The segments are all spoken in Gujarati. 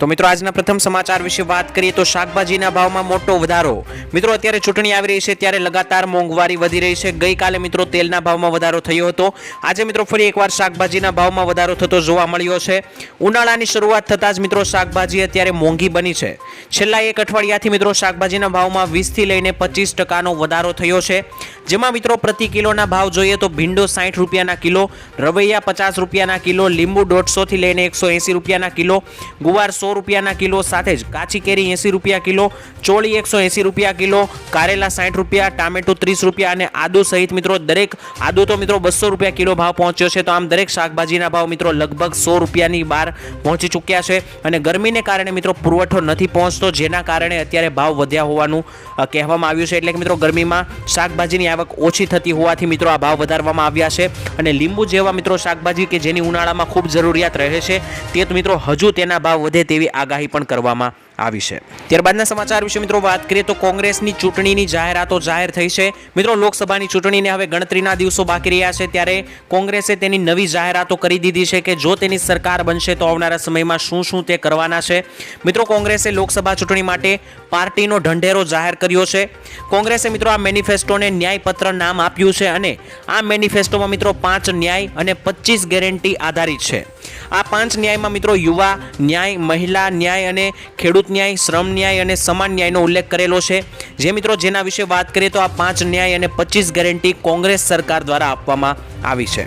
તો મિત્રો, આજના પ્રથમ સમાચાર વિશે વાત કરીએ તો શાકભાજીના ભાવમાં મોટો વધારો. મિત્રો, અત્યારે ચૂંટણી આવી રહી છે, ત્યારે લગાતાર મોંઘવારી વધી રહી છે. ગઈકાલે મિત્રો, તેલના ભાવમાં વધારો થયો હતો. આજે મિત્રો, ફરી એકવાર શાકભાજીના ભાવમાં વધારો થતો જોવા મળ્યો છે. ઉનાળાની શરૂઆત થતાં જ મિત્રો, શાકભાજી અત્યારે મોંઘી બની છે. છેલ્લા એક અઠવાડિયાથી મિત્રો, શાકભાજીના ભાવમાં વીસથી લઈને પચીસ ટકાનો વધારો થયો છે. જેમાં મિત્રો, પ્રતિ કિલોના ભાવ જોઈએ તો ભીંડો સાઠ રૂપિયાના કિલો, રવૈયા પચાસ રૂપિયાના કિલો, લીંબુ દોઢસોથી લઈને એકસો એંસી રૂપિયાના કિલો, ગુવાર સો રૂપિયાના કિલો સાથે જ કાચી કેરી એંસી રૂપિયા કિલો, ચોળી એકસો એંસી રૂપિયા કિલો, કારેલા સાઠ રૂપિયા, ટામેટું ત્રીસ રૂપિયા અને આદુ સહિત મિત્રો દરેક આદુ તો મિત્રો બસો રૂપિયા કિલો ભાવ પહોંચ્યો છે. તો આમ દરેક શાકભાજીના ભાવ મિત્રો લગભગ સો રૂપિયાની બહાર પહોંચી ચૂક્યા છે અને ગરમીને કારણે મિત્રો પુરવઠો નથી પહોંચતો, જેના કારણે અત્યારે ભાવ વધ્યા હોવાનું કહેવામાં આવ્યું છે. એટલે કે મિત્રો ગરમીમાં શાકભાજીની આવક ઓછી થતી હોવાથી મિત્રો આ ભાવ વધારવામાં આવ્યા છે અને લીંબુ જેવા મિત્રો શાકભાજી કે જેની ઉનાળામાં ખૂબ જરૂરિયાત રહે છે તે મિત્રો હજુ તેના ભાવ વધે તેવી આગાહી પણ કરવામાં આવી છે. ત્યારબાદના સમાચાર વિશે મિત્રો વાત કરીએ તો કોંગ્રેસની ચૂંટણીની જાહેરાતો જાહેર થઈ છે. મિત્રો, લોકસભાની ચૂંટણીને હવે ગણતરીના દિવસો બાકી રહ્યા છે. ત્યારે કોંગ્રેસે તેની નવી જાહેરાતો કરી દીધી છે કે જો તેની સરકાર બનશે તો આવનારા સમયમાં શું શું તે કરવાના છે. મિત્રો, કોંગ્રેસે લોકસભા ચૂંટણી માટે પાર્ટીનો ઢંઢેરો જાહેર કર્યો છે. કોંગ્રેસે મિત્રો આ મેનિફેસ્ટોને ન્યાયપત્ર નામ આપ્યું છે અને આ મેનિફેસ્ટોમાં મિત્રો પાંચ ન્યાય અને પચીસ ગેરંટી આધારિત છે. આ પાંચ ન્યાયમાં મિત્રો યુવા, ન્યાય, મહિલા, ન્યાય અને ખેડૂત ન્યાય, શ્રમ ન્યાય અને સમાન ન્યાયનો ઉલ્લેખ કરેલો છે. જે મિત્રો, જેના વિશે વાત કરીએ તો આ પાંચ ન્યાય અને પચીસ ગેરંટી કોંગ્રેસ સરકાર દ્વારા આપવામાં આવી છે.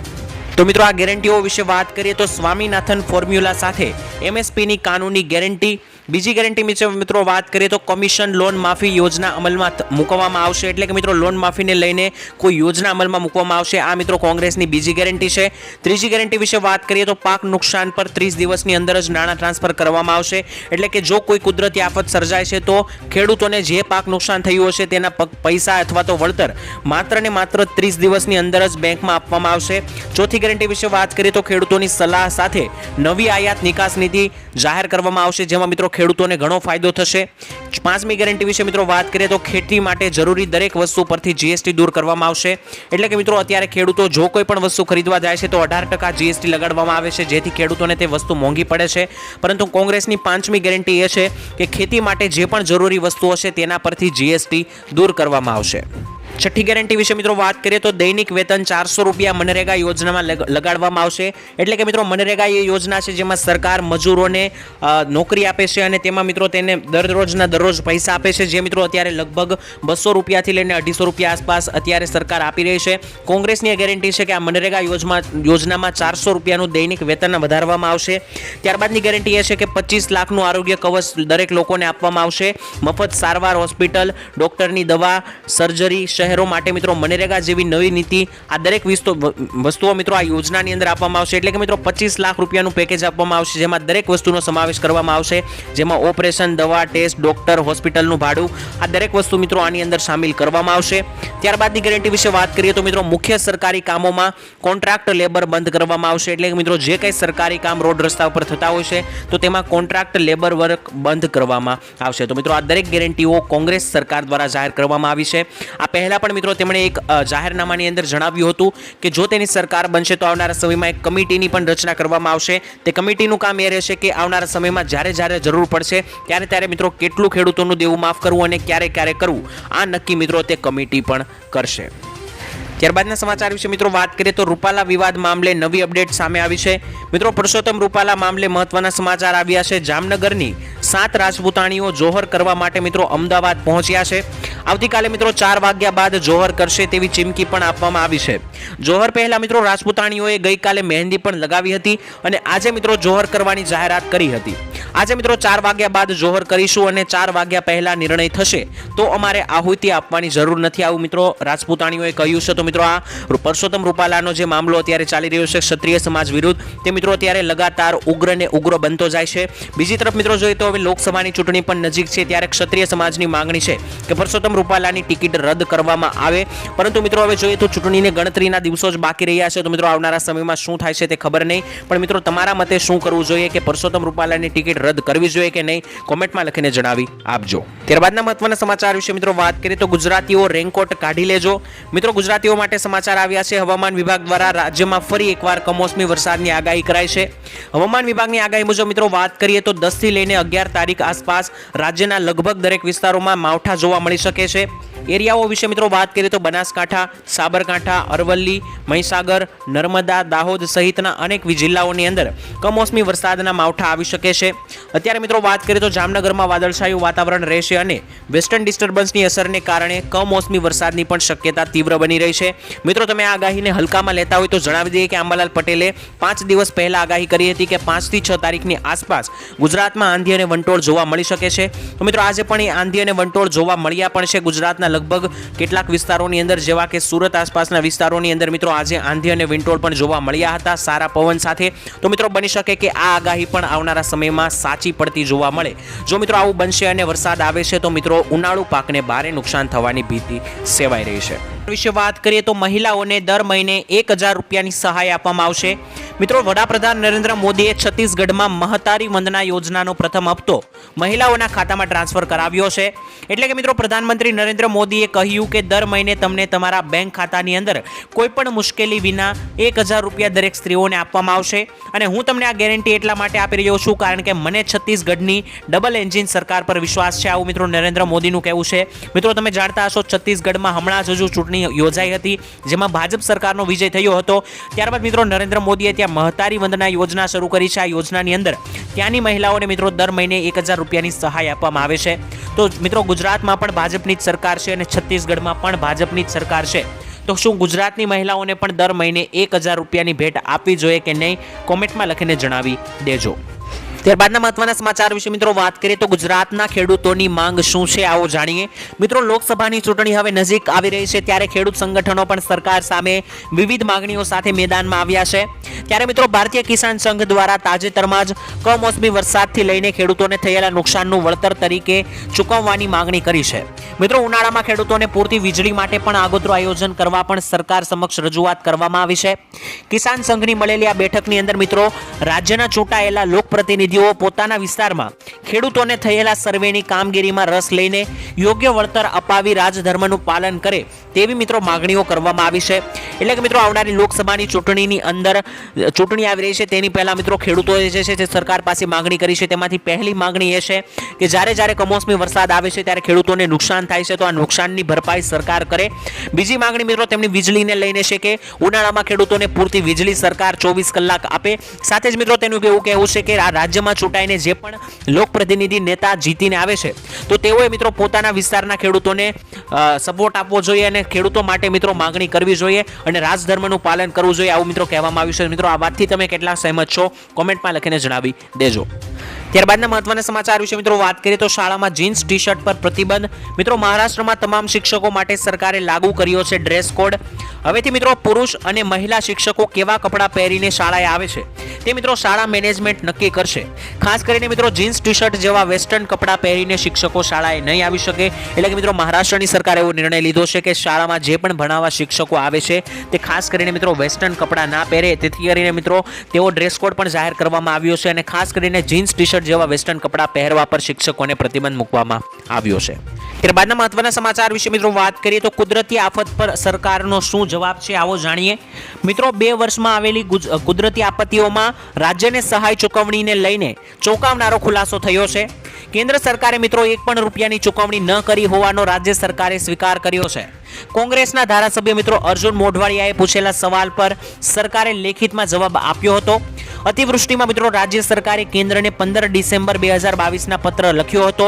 તો મિત્રો, આ ગેરંટીઓ વિશે વાત કરીએ તો સ્વામીનાથન ફોર્મ્યુલા સાથે એમએસપીની કાનૂની ગેરંટી બીજી ગેરંટી વિશે મિત્રો વાત કરીએ તો કમિશન લોન માફી યોજના અમલમાં મૂકવામાં આવશે. એટલે કે મિત્રો લોન માફીને લઈને કોઈ યોજના અમલમાં મૂકવામાં આવશે. આ મિત્રો કોંગ્રેસની બીજી ગેરંટી છે. ત્રીજી ગેરંટી વિશે વાત કરીએ તો પાક નુકસાન પર ત્રીસ દિવસની અંદર જ નાણાં ટ્રાન્સફર કરવામાં આવશે. એટલે કે જો કોઈ કુદરતી આફત સર્જાય છે તો ખેડૂતોને જે પાક નુકસાન થયું હશે તેના પૈસા અથવા તો વળતર માત્ર ને માત્ર ત્રીસ દિવસની અંદર જ બેંકમાં આપવામાં આવશે. ચોથી ગેરંટી વિશે વાત કરીએ તો ખેડૂતોની સલાહ સાથે નવી આયાત નિકાસ નીતિ જાહેર કરવામાં આવશે. જેમાં મિત્રો ખેડૂતોને ઘણો ફાયદો થશે. પાંચમી ગેરંટી વિશે મિત્રો વાત કરીએ તો ખેતી માટે જરૂરી દરેક વસ્તુ પરથી જીએસટી દૂર કરવામાં આવશે. એટલે કે મિત્રો અત્યારે ખેડૂતો જો કોઈ પણ વસ્તુ ખરીદવા જાય છે તો અઢાર ટકા જીએસટી લગાડવામાં આવે છે, જેથી ખેડૂતોને તે વસ્તુ મોંઘી પડે છે. પરંતુ કોંગ્રેસની પાંચમી ગેરંટી એ છે કે ખેતી માટે જે પણ જરૂરી વસ્તુઓ છે તેના પરથી જીએસટી દૂર કરવામાં આવશે. છઠ્ઠી ગેરંટી વિશે મિત્રો વાત કરીએ તો દૈનિક વેતન ચારસો રૂપિયા મનરેગા યોજનામાં લગ- લગાડવામાં આવશે. એટલે કે મિત્રો મનરેગા એ યોજના છે જેમાં સરકાર મજૂરોને નોકરી આપે છે અને તેમાં મિત્રો તેને દરરોજના દરરોજ પૈસા આપે છે. જે મિત્રો અત્યારે લગભગ બસો રૂપિયાથી લઈને અઢીસો રૂપિયા આસપાસ અત્યારે સરકાર આપી રહી છે. કોંગ્રેસની ગેરંટી છે કે આ મનરેગા યોજના યોજનામાં ચારસો રૂપિયાનું દૈનિક વેતન વધારવામાં આવશે. ત્યારબાદની ગેરંટી એ છે કે પચીસ લાખનું આરોગ્ય કવચ દરેક લોકોને આપવામાં આવશે. મફત સારવાર, હોસ્પિટલ, ડોક્ટરની દવા સર્જરી શહેરો માટે મિત્રો મનરેગા જેવી નવી નીતિ આ દરેક વિસ્તો વસ્તુઓ મિત્રો આ યોજનાની અંદર આપવામાં આવશે. એટલે કે મિત્રો પચીસ લાખ રૂપિયાનું પેકેજ આપવામાં આવશે, જેમાં દરેક વસ્તુનો સમાવેશ કરવામાં આવશે. જેમાં ઓપરેશન, દવા, ટેસ્ટ, ડોક્ટર, હોસ્પિટલનું ભાડું આ દરેક વસ્તુ મિત્રો આની અંદર સામેલ કરવામાં આવશે. ત્યારબાદની ગેરંટી વિશે વાત કરીએ તો મિત્રો મુખ્ય સરકારી કામોમાં કોન્ટ્રાક્ટ લેબર બંધ કરવામાં આવશે. એટલે કે મિત્રો જે કંઈ સરકારી કામ રોડ રસ્તા ઉપર થતા હોય છે, તો તેમાં કોન્ટ્રાક્ટ લેબર વર્ક બંધ કરવામાં આવશે. તો મિત્રો આ દરેક ગેરંટીઓ કોંગ્રેસ સરકાર દ્વારા જાહેર કરવામાં આવી છે. આ પહેલા પણ મિત્રો તેમણે એક જાહેરનામાની અંદર જણાવ્યું હતું કે જો તેની સરકાર બનશે તો આવનારા સમયમાં એક કમિટીની પણ રચના કરવામાં આવશે. તે કમિટીનું કામ એ રહેશે કે આવનારા સમયમાં જ્યારે જ્યારે જરૂર પડશે ત્યારે ત્યારે મિત્રો કેટલું ખેડૂતોનું દેવું માફ કરવું અને ક્યારે ક્યારે કરવું. આ નક્કી મિત્રો તે કમિટી પણ કરશે. ત્યારબાદના સમાચાર વિશે મિત્રો વાત કરીએ તો રૂપાલા વિવાદ મામલે નવી અપડેટ સામે આવી છે. મિત્રો પુરુષોત્તમ રૂપાલા મામલે મહત્વના સમાચાર આવ્યા છે. જામનગરની સાત રાજપૂતાણીઓ જોહર કરવા માટે મિત્રો અમદાવાદ પહોંચ્યા છે. આવતીકાલે મિત્રો ચાર વાગ્યા બાદ જોહર કરશે તેવી ચીમકી પણ આપવામાં આવી છે. જોહર પહેલા મિત્રો રાજપૂતાણીઓએ ગઈકાલે મહેંદી પણ લગાવી હતી અને આજે મિત્રો જોહર કરવાની જાહેરાત કરી હતી. આજે મિત્રો ચાર વાગ્યા બાદ જોહર કરીશું અને ચાર વાગ્યા પહેલા નિર્ણય થશે તો અમારે આહુતિ આપવાની જરૂર નથી આવું મિત્રો રાજપૂતાણીઓએ કહ્યું છે. તો મિત્રો આ પરસોત્તમ રૂપાલાનો જે મામલો અત્યારે ચાલી રહ્યો છે ક્ષત્રિય સમાજ વિરુદ્ધ, તે મિત્રો અત્યારે લગાતાર ઉગ્ર ને ઉગ્ર બનતો જાય છે. બીજી તરફ મિત્રો જોઈએ તો હવે લોકસભાની ચૂંટણી પણ નજીક છે, ત્યારે ક્ષત્રિય સમાજની માંગણી છે કે પરસોત્તમ રૂપાલાની ટિકિટ રદ કરવામાં આવે. પરંતુ મિત્રો હવે જોઈએ તો ચૂંટણીને ગણતરીના દિવસો જ બાકી રહ્યા છે. તો મિત્રો આવનારા સમયમાં શું થાય છે તે ખબર નહીં. પણ મિત્રો તમારા મતે શું કરવું જોઈએ કે પરસોત્તમ રૂપાલાની ટિકિટ રદ કરવી જોઈએ કે નહીં? કોમેન્ટમાં લખીને જણાવી આપજો. ત્યારબાદના મહત્વના સમાચાર વિશે મિત્રો વાત કરીએ તો ગુજરાતીઓ રેનકોટ કાઢી લેજો. મિત્રો ગુજરાતીઓ માટે સમાચાર આવ્યા છે. હવામાન વિભાગ દ્વારા રાજ્યમાં ફરી એકવાર કમોસમી વરસાદની આગાહી કરાઈ છે. હવામાન વિભાગની આગાહી મુજબ મિત્રો વાત કરીએ તો દસથી લઈને અગિયાર તારીખ આસપાસ રાજ્યના લગભગ દરેક વિસ્તારોમાં માવઠા જોવા મળી શકે છે એરિયાઓ વિશે મિત્રો વાત કરીએ તો બનાસકાંઠા, સાબરકાંઠા, અરવલ્લી, મહીસાગર, નર્મદા, દાહોદ સહિતના અનેક જિલ્લાઓની અંદર કમોસમી વરસાદના માવઠા આવી શકે છે. અત્યારે મિત્રો વાત કરીએ તો જામનગરમાં વાદળછાયું વાતાવરણ રહેશે અને વેસ્ટર્ન ડિસ્ટર્બન્સની અસરને કારણે કમોસમી વરસાદની પણ શક્યતા તીવ્ર બની રહી છે. મિત્રો તમે આગાહીને હલકામાં લેતા હોય તો જણાવી દઈએ કે આંબાલાલ પટેલે પાંચ દિવસ પહેલાં આગાહી કરી હતી કે પાંચથી છ તારીખની આસપાસ ગુજરાતમાં આંધી અને વંટોળ જોવા મળી શકે છે. તો મિત્રો આજે પણ એ આંધી અને વંટોળ જોવા મળ્યા પણ છે ગુજરાતના લગભગ કેટલાક વિસ્તારોની અંદર, જેવા કે સુરત આસપાસના વિસ્તારોની અંદર, મિત્રો, આજે આંધી અને વિંટોળ પણ જોવા મળ્યા હતા, સારા પવન સાથે. તો મિત્રો, બની શકે કે આ આગાહી પણ આવનારા સમયમાં સાચી પડતી જોવા મળે. જો મિત્રો, આવું બનશે અને વરસાદ આવે છે, તો મિત્રો, ઉનાળુ પાકને ભારે નુકસાન થવાની ભીતિ સેવાઈ રહી છે. વિશે વાત કરીએ તો મહિલાઓને દર મહિને એક હજાર રૂપિયાની સહાય આપવામાં આવશે. મિત્રો, વડાપ્રધાન નરેન્દ્ર મોદીએ છત્તીસગઢમાં મહતારી વંદના યોજનાનો પ્રથમ હપ્તો મહિલાઓના ખાતામાં ટ્રાન્સફર કરાવ્યો છે. એટલે કે મિત્રો, પ્રધાનમંત્રી નરેન્દ્ર મોદીએ કહ્યું કે દર મહિને તમને તમારા બેંક ખાતાની અંદર કોઈપણ મુશ્કેલી વિના એક હજાર રૂપિયા દરેક સ્ત્રીઓને આપવામાં આવશે. અને હું તમને આ ગેરંટી એટલા માટે આપી રહ્યો છું કારણ કે મને છત્તીસગઢની ડબલ એન્જિન સરકાર પર વિશ્વાસ છે. આવું મિત્રો નરેન્દ્ર મોદીનું કહેવું છે. મિત્રો, તમે જાણતા હશો છત્તીસગઢમાં હમણાં જ હજુ ચૂંટણી યોજાઈ હતી, જેમાં ભાજપ સરકારનો વિજય થયો હતો. ત્યારબાદ મિત્રો, નરેન્દ્ર મોદીએ ત્યાં મહતારી વંદના યોજના શરૂ કરી છે. આ યોજનાની અંદર ત્યાંની મહિલાઓને મિત્રો દર મહિને એક હજાર રૂપિયાની સહાય આપવામાં આવે છે. તો મિત્રો ગુજરાતમાં પણ ભાજપની જ સરકાર છે અને છત્તીસગઢમાં પણ ભાજપની જ સરકાર છે. તો શું ગુજરાતની મહિલાઓને પણ દર મહિને એક હજાર રૂપિયાની ભેટ આપવી જોઈએ કે નહીં? કોમેન્ટમાં લખીને જણાવી દેજો. ત્યારબાદના મહત્વના સમાચાર વિશે મિત્રો વાત કરીએ તો ગુજરાતના ખેડૂતોની માંગ શું છે આવો જાણીએ. મિત્રો, લોકસભાની ચૂંટણી હવે નજીક આવી રહી છે ત્યારે ખેડૂત સંગઠનો પણ સરકાર સામે વિવિધ માંગણીઓ સાથે મેદાનમાં આવ્યા છે. ત્યારે મિત્રો, ભારતીય કિસાન સંઘ દ્વારા તાજેતરમાં જ કમોસમી વરસાદથી લઈને ખેડૂતોને થયેલા નુકસાનનું વળતર તરીકે ચૂકવવાની માંગણી કરી છે. મિત્રો, ઉનાળામાં ખેડૂતોને પૂરતી વીજળી માટે પણ આગોતરું આયોજન કરવા પણ સરકાર સમક્ષ રજૂઆત કરવામાં આવી છે. કિસાન સંઘની મળેલી આ બેઠકની અંદર મિત્રો, રાજ્યના ચૂંટાયેલા લોકપ્રતિનિધિઓ પોતાના વિસ્તારમાં ખેડૂતોને થયેલા સર્વેની કામગીરીમાં રસ લઈને યોગ્ય વળતર અપાવી રાજધર્મનું પાલન કરે તેવી મિત્રો માગણીઓ કરવામાં આવી છે. એટલે કે મિત્રો આવનારી લોકસભાની ચૂંટણીની અંદર ચૂંટણી આવી રહી છે. તેની પહેલાં મિત્રો ખેડૂતોએ જે છે તે સરકાર પાસે માગણી કરી છે. તેમાંથી પહેલી માગણી એ છે કે જ્યારે જ્યારે કમોસમી વરસાદ આવે છે ત્યારે ખેડૂતોને નુકસાન થાય છે તો આ નુકસાનની ભરપાઈ સરકાર કરે. બીજી માગણી મિત્રો તેમની વીજળીને લઈને છે કે ઉનાળામાં ખેડૂતોને પૂરતી વીજળી સરકાર ચોવીસ કલાક આપે. સાથે જ મિત્રો તેનું એવું કહેવું છે કે આ રાજ્યમાં ચૂંટાઈને જે પણ લોકપ્રતિનિધિ નેતા જીતીને આવે છે, તો તેઓએ મિત્રો પોતાના વિસ્તારના ખેડૂતોને સપોર્ટ આપવો જોઈએ અને ખેડૂતો માટે મિત્રો માગણી કરવી જોઈએ અને રાજધર્મનું પાલન કરવું જોઈએ આવું મિત્રો કહેવામાં આવ્યું છે. મિત્રો, આ વાતથી તમે કેટલા સહેમત છો? કોમેન્ટમાં લખીને જણાવી દેજો. ત્યારબાદના મહત્વના સમાચાર વિશે મિત્રો વાત કરીએ તો શાળામાં જીન્સ ટી શર્ટ પર પ્રતિબંધ. મિત્રો, મહારાષ્ટ્રમાં તમામ શિક્ષકો માટે સરકારે લાગુ કર્યો છે ડ્રેસ કોડ. હવેથી મિત્રો, પુરુષ અને મહિલા શિક્ષકો કેવા કપડાં પહેરીને શાળાએ આવે છે? તે મિત્રો શાળા મેનેજમેન્ટ નક્કી કરશે. ખાસ કરીને મિત્રો, જીન્સ ટી શર્ટ જેવા વેસ્ટર્ન કપડાં પહેરીને શિક્ષકો શાળાએ નહીં આવી શકે. એટલે કે મિત્રો, મહારાષ્ટ્રની સરકારે એવો નિર્ણય લીધો છે કે શાળામાં જે પણ ભણાવવા શિક્ષકો આવે છે, તે ખાસ કરીને મિત્રો વેસ્ટર્ન કપડાં ના પહેરે. તેથી કરીને મિત્રો, તેવો ડ્રેસ કોડ પણ જાહેર કરવામાં આવ્યો છે અને ખાસ કરીને જીન્સ ટી શર્ટ જેવા વેસ્ટર્ન કપડાં પહેરવા પર શિક્ષકોને પ્રતિબંધ મૂકવામાં આવ્યો છે. ત્યારબાદના મહત્વના સમાચાર વિશે મિત્રો વાત કરીએ તો કુદરતી આફત પર સરકારનો શું જવાબ છે આવો જાણીએ. મિત્રો, બે વર્ષમાં આવેલી કુદરતી આપત્તિઓમાં રાજ્યને સહાય ચૂકવણીને લઈને ચોંકાવનારો ખુલાસો થયો છે. કેન્દ્ર સરકારે મિત્રો એક પણ રૂપિયાની ચૂકવણી ન કરી હોવાનો રાજ્ય સરકારે સ્વીકાર કર્યો છે. કોંગ્રેસના ધારાસભ્ય મિત્રો અર્જુન મોઢવાડિયાએ પૂછેલા સવાલ પર સરકારે લેખિતમાં જવાબ આપ્યો હતો. અતિવૃષ્ટિમાં મિત્રો રાજ્ય સરકારે કેન્દ્રને પંદર ડિસેમ્બર બે હજાર બાવીસના પત્ર લખ્યો હતો,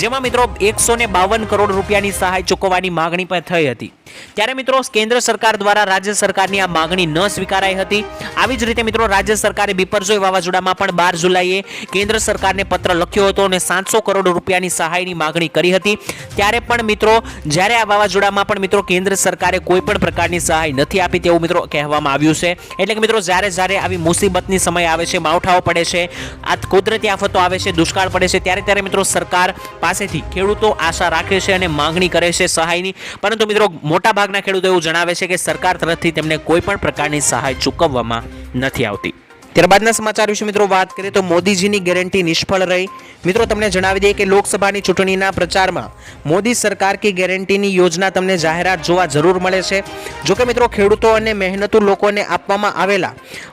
જેમાં મિત્રો એકસો ને બાવન કરોડ રૂપિયાની સહાય ચૂકવવાની માગણી પણ થઈ હતી. ત્યારે મિત્રો કેન્દ્ર સરકાર દ્વારા રાજ્ય સરકારની આ માગણી ન સ્વીકારાઈ હતી. આવી જ રીતે મિત્રો રાજ્ય સરકારે બિપરજોય વાવાઝોડામાં પણ બાર જુલાઈએ કેન્દ્ર સરકારને પત્ર લખ્યો હતો અને સાતસો કરોડ રૂપિયાની સહાયની માગણી કરી હતી. ત્યારે પણ મિત્રો જ્યારે આ વાવાઝોડામાં પણ મિત્રો, કેન્દ્ર સરકારે કોઈ પણ પ્રકારની સહાય નથી આપી તેવું મિત્રો કહેવામાં આવ્યું છે. એટલે કે મિત્રો, જ્યારે જ્યારે આવી મુસીબતની સમય આવે છે, માવઠાઓ પડે છે, આ કુદરતી આફતો આવે છે, દુષ્કાળ પડે છે, ત્યારે ત્યારે મિત્રો સરકાર પાસેથી ખેડૂતો આશા રાખે છે અને માંગણી કરે છે સહાયની. પરંતુ મિત્રો, મોટાભાગના ખેડૂતો એવું જણાવે છે કે સરકાર તરફથી તેમને કોઈ પણ પ્રકારની સહાય ચૂકવવામાં નથી આવતી. ત્યારબાદના સમાચાર વિશે મિત્રો વાત કરીએ તો મોદીજીની ગેરંટી નિષ્ફળ રહી. મિત્રો, તમને જણાવી દઈએ કે લોકસભાની ચૂંટણીના પ્રચારમાં મોદી સરકાર કી ગેરંટીની યોજના તમને જાહેરાત જોવા જરૂર મળે છે. જોકે મિત્રો, ખેડૂતો અને મહેનતુ લોકોને આપવામાં આવેલા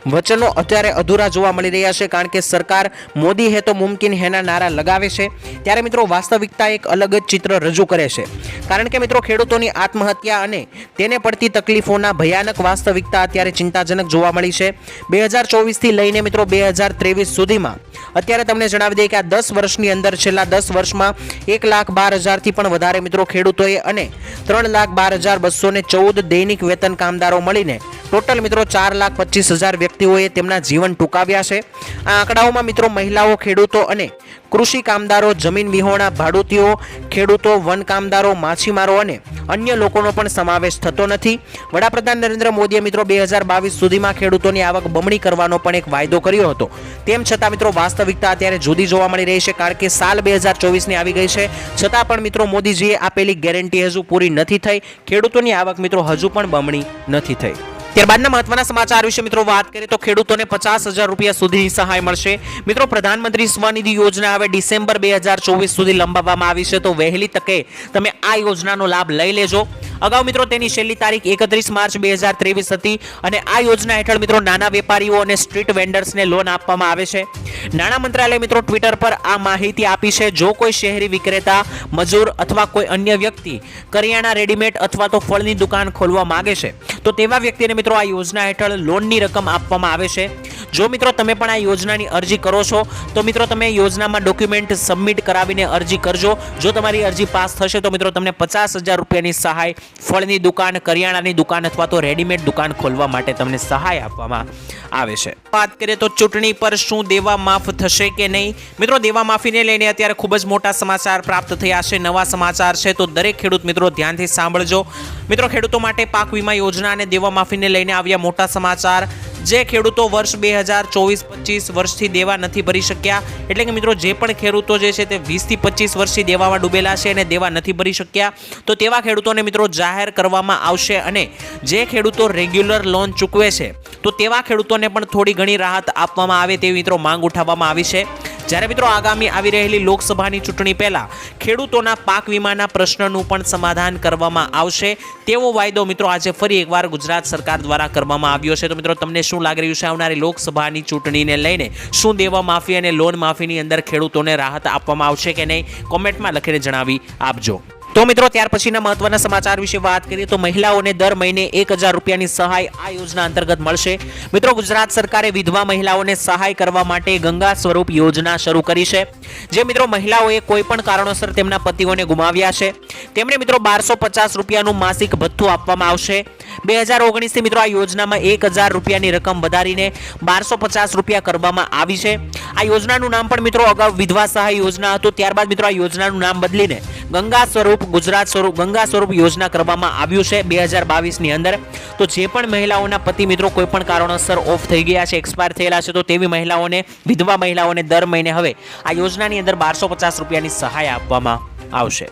વચનો અત્યારે અધૂરા જોવા મળી રહ્યા છે, કારણ કે સરકાર મોદી હે તો મુમકિન હેના નારા લગાવે છે. ત્યારે મિત્રો, વાસ્તવિકતા એક અલગ જ ચિત્ર રજૂ કરે છે. કારણ કે મિત્રો, ખેડૂતોની આત્મહત્યા અને તેને પડતી તકલીફોના ભયાનક વાસ્તવિકતા અત્યારે ચિંતાજનક જોવા મળી છે. બે હજાર ચોવીસથી લઈને મિત્રો બે હજાર ત્રેવીસ સુધીમાં. અત્યારે તમને જણાવી દઈએ કે આ દસ વર્ષની અંદર, છેલ્લા દસ વર્ષમાં એક લાખ બાર હજારથી પણ વધારે મિત્રો ખેડૂતોએ અને ત્રણ લાખ બાર હજાર બસો ને ચૌદ દૈનિક વેતન કામદારો મળીને ટોટલ મિત્રો ચાર લાખ પચીસ હજાર વ્યક્તિઓએ તેમના જીવન ટૂંકાવ્યા છે. આ આંકડાઓમાં મિત્રો મહિલાઓ, ખેડૂતો અને કૃષિ કામદારો, જમીન વિહોણા, ભાડૂતીઓ, ખેડૂતો, વન કામદારો, માછીમારો અને અન્ય લોકોનો પણ સમાવેશ થતો નથી. વડાપ્રધાન નરેન્દ્ર મોદીએ મિત્રો બે હજાર બાવીસ સુધીમાં ખેડૂતોની આવક બમણી કરવાનો પણ એક વાયદો કર્યો હતો. તેમ છતાં મિત્રો વાસ્તવિકતા અત્યારે જુદી જોવા મળી રહી છે કારણ કે સાલ બે હજાર ચોવીસની આવી ગઈ છે. છતાં પણ મિત્રો મોદીજીએ આપેલી ગેરંટી હજુ પૂરી નથી થઈ. ખેડૂતોની આવક મિત્રો હજુ પણ બમણી નથી થઈ. ત્યારબાદના મહત્વના સમાચાર વિશે મિત્રો વાત કરીએ તો ખેડૂતોને પચાસ હજાર રૂપિયા સુધીની સહાય મળશે. મિત્રો, પ્રધાનમંત્રી સ્વનિધિ યોજના હવે ડિસેમ્બર બે ચોવીસ સુધી લંબાવવામાં આવી છે. તો વહેલી તકે તમે આ યોજનાનો લાભ લઈ લેજો. અગાઉ મિત્રો તેની છેલ્લી તારીખ એકત્રીસ માર્ચ બે હજાર ત્રેવીસ હતી અને આ યોજના હેઠળ મિત્રો નાના વેપારીઓ અને સ્ટ્રીટ વેન્ડર્સને લોન આપવામાં આવે છે. નાણાં મંત્રાલય મિત્રો ટ્વિટર પર આ માહિતી આપી છે, જો કોઈ શહેરી વિક્રેતા, મજૂર અથવા કોઈ અન્ય વ્યક્તિ કરિયાણા રેડીમેડ અથવા તો ફળની દુકાન ખોલવા માંગે છે, તો તેવા વ્યક્તિને મિત્રો આ યોજના હેઠળ લોનની રકમ આપવામાં આવે છે. જો મિત્રો તમે પણ આ યોજનાની અરજી કરો છો, તો મિત્રો તમે યોજનામાં ડોક્યુમેન્ટ સબમિટ કરાવીને અરજી કરજો. જો તમારી અરજી પાસ થશે, તો મિત્રો તમને પચાસ હજાર રૂપિયાની સહાય ફળની દુકાન, કરિયાણાની દુકાન અથવા તો રેડીમેડ દુકાન ખોલવા માટે તમને સહાય આપવામાં આવે છે. વાત કરીએ તો ચૂંટણી પર શું દેવા માફ થશે કે નહીં? મિત્રો, દેવા માફીને લઈને અત્યારે ખૂબ જ મોટા સમાચાર પ્રાપ્ત થયા છે, નવા સમાચાર છે, તો દરેક ખેડૂત મિત્રો ધ્યાનથી સાંભળજો. મિત્રો, ખેડૂતો માટે પાક વીમા યોજના અને દેવા માફીને લઈને આવ્યા મોટા સમાચાર. જે ખેડૂતો વર્ષ બે હજાર ચોવીસ પચીસ વર્ષથી દેવા નથી ભરી શક્યા, એટલે કે મિત્રો જે પણ ખેડૂતો જે છે તે વીસથી પચીસ વર્ષથી દેવામાં ડૂબેલા છે અને દેવા નથી ભરી શક્યા, તો તેવા ખેડૂતોને મિત્રો જાહેર કરવામાં આવશે અને જે ખેડૂતો રેગ્યુલર લોન ચૂકવે છે, તો તેવા ખેડૂતોને પણ થોડી ઘણી રાહત આપવામાં આવે તેવી મિત્રો માંગ ઉઠાવવામાં આવી છે. જ્યારે મિત્રો આગામી આવી રહેલી લોકસભાની ચૂંટણી પહેલા ખેડૂતોના પાક વીમાના પ્રશ્નનું પણ સમાધાન કરવામાં આવશે. તેવો વાયદો મિત્રો આજે ફરી એકવાર ગુજરાત સરકાર દ્વારા કરવામાં આવ્યો છે. તો મિત્રો, તમને શું લાગી રહ્યું છે આવનારી લોકસભાની ચૂંટણીને લઈને? શું દેવા માફી અને લોન માફીની અંદર ખેડૂતોને રાહત આપવામાં આવશે કે નહીં? કોમેન્ટમાં લખીને જણાવી આપજો. તો મિત્રો, ત્યાર પછીના મહત્વના સમાચાર વિશે વાત કરીએ તો મહિલાઓને દર મહિને એક હજાર રૂપિયાની સહાય આ યોજના અંતર્ગત મળશે. મિત્રો, ગુજરાત સરકારે વિધવા મહિલાઓને સહાય કરવા માટે ગંગા સ્વરૂપ યોજના શરૂ કરી છે. જે મિત્રો, મહિલાઓએ કોઈ પણ કારણોસર તેમના પતિઓને ગુમાવ્યા છે. તેમણે મિત્રો, બારસો પચાસ રૂપિયાનું માસિક ભથ્થું આપવામાં આવશે. બે હજાર ઓગણીસથી મિત્રો, આ યોજનામાં એક હજાર રૂપિયાની રકમ વધારીને બારસો પચાસ રૂપિયા કરવામાં આવી છે. આ યોજનાનું નામ પણ મિત્રો, અગાઉ વિધવા સહાય યોજના હતું. ત્યારબાદ મિત્રો, આ યોજનાનું નામ બદલીને ગંગા સ્વરૂપ, ગુજરાત સ્વરૂપ, ગંગા સ્વરૂપ યોજના કરવામાં આવ્યું છે બે હજાર બાવીસની અંદર. તો જે પણ મહિલાઓના પતિ મિત્રો કોઈ પણ કારણોસર ઓફ થઈ ગયા છે એક્સપાયર થયેલા છે, તો તેવી મહિલાઓને, વિધવા મહિલાઓને દર મહિને હવે આ યોજનાની અંદર બારસો પચાસ રૂપિયાની સહાય આપવામાં આવશે.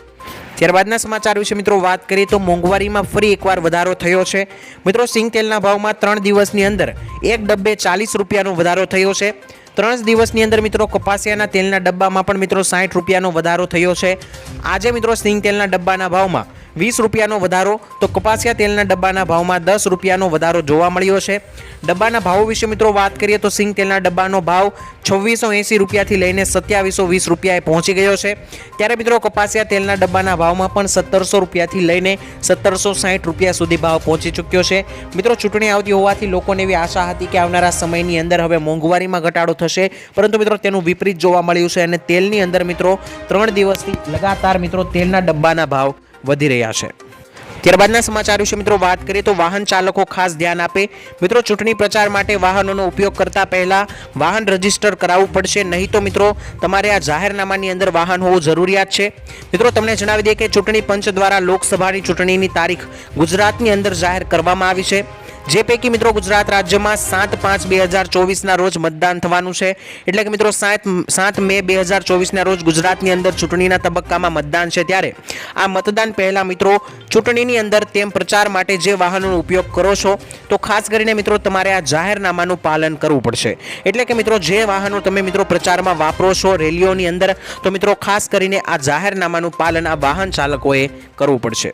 ત્યારબાદના સમાચાર વિશે મિત્રો વાત કરીએ તો મોંઘવારીમાં ફરી એકવાર વધારો થયો છે. મિત્રો સિંગ તેલના ભાવમાં ત્રણ દિવસની અંદર એક ડબ્બે ચાલીસ રૂપિયાનો વધારો થયો છે. ત્રણ દિવસની અંદર મિત્રો કપાસિયાના તેલના ડબ્બામાં પણ મિત્રો સાઠ રૂપિયાનો વધારો થયો છે. આજે મિત્રો સિંગ તેલના ડબ્બાના ભાવમાં વીસ રૂપિયાનો વધારો, તો કપાસિયા તેલના ડબ્બાના ભાવમાં દસ રૂપિયાનો વધારો જોવા મળ્યો છે. ડબ્બાના ભાવો વિશે મિત્રો વાત કરીએ તો સિંગ તેલના ડબ્બાનો ભાવ છવ્વીસો એંસી રૂપિયાથી લઈને સત્યાવીસો વીસ રૂપિયાએ પહોંચી ગયો છે. ત્યારે મિત્રો કપાસિયા તેલના ડબ્બાના ભાવમાં પણ સત્તરસો રૂપિયાથી લઈને સત્તરસો સાઠ રૂપિયા સુધી ભાવ પહોંચી ચૂક્યો છે. મિત્રો ચૂંટણી આવતી હોવાથી લોકોને એવી આશા હતી કે આવનારા સમયની અંદર હવે મોંઘવારીમાં ઘટાડો થશે. પરંતુ મિત્રો તેનું વિપરીત જોવા મળ્યું છે અને તેલની અંદર મિત્રો ત્રણ દિવસથી લગાતાર મિત્રો તેલના ડબ્બાના ભાવ વધી રહ્યા છે. ત્યારબાદના સમાચાર વિશે મિત્રો વાત કરીએ તો વાહન ચાલકો ખાસ ધ્યાન આપે. મિત્રો ચૂંટણી પ્રચાર માટે વાહનોનો ઉપયોગ કરતા પહેલા વાહન રજિસ્ટર કરાવવું પડશે. નહીં તો મિત્રો તમારે આ જાહેરનામાની અંદર વાહન હોવું જરૂરિયાત છે. મિત્રો તમને જણાવી દઈએ કે ચૂંટણી પંચ દ્વારા લોકસભાની ચૂંટણીની તારીખ ગુજરાતની અંદર જાહેર કરવામાં આવી છે. જે પૈકી મિત્રો ગુજરાત રાજ્યમાં સાત પાંચ બે હજાર ચોવીસના રોજ મતદાન થવાનું છે. એટલે કે મિત્રો સાત સાત મે બે હજાર ચોવીસના રોજ ગુજરાતની અંદર ચૂંટણીના તબક્કામાં મતદાન છે ત્યારે આ મતદાન પહેલાં મિત્રો ચૂંટણીની અંદર તેમ પ્રચાર માટે જે વાહનોનો ઉપયોગ કરો છો, તો ખાસ કરીને મિત્રો તમારે આ જાહેરનામાનું પાલન કરવું પડશે. એટલે કે મિત્રો જે વાહનો તમે મિત્રો પ્રચારમાં વાપરો છો રેલીઓની અંદર, તો મિત્રો ખાસ કરીને આ જાહેરનામાનું પાલન આ વાહન ચાલકોએ કરવું પડશે.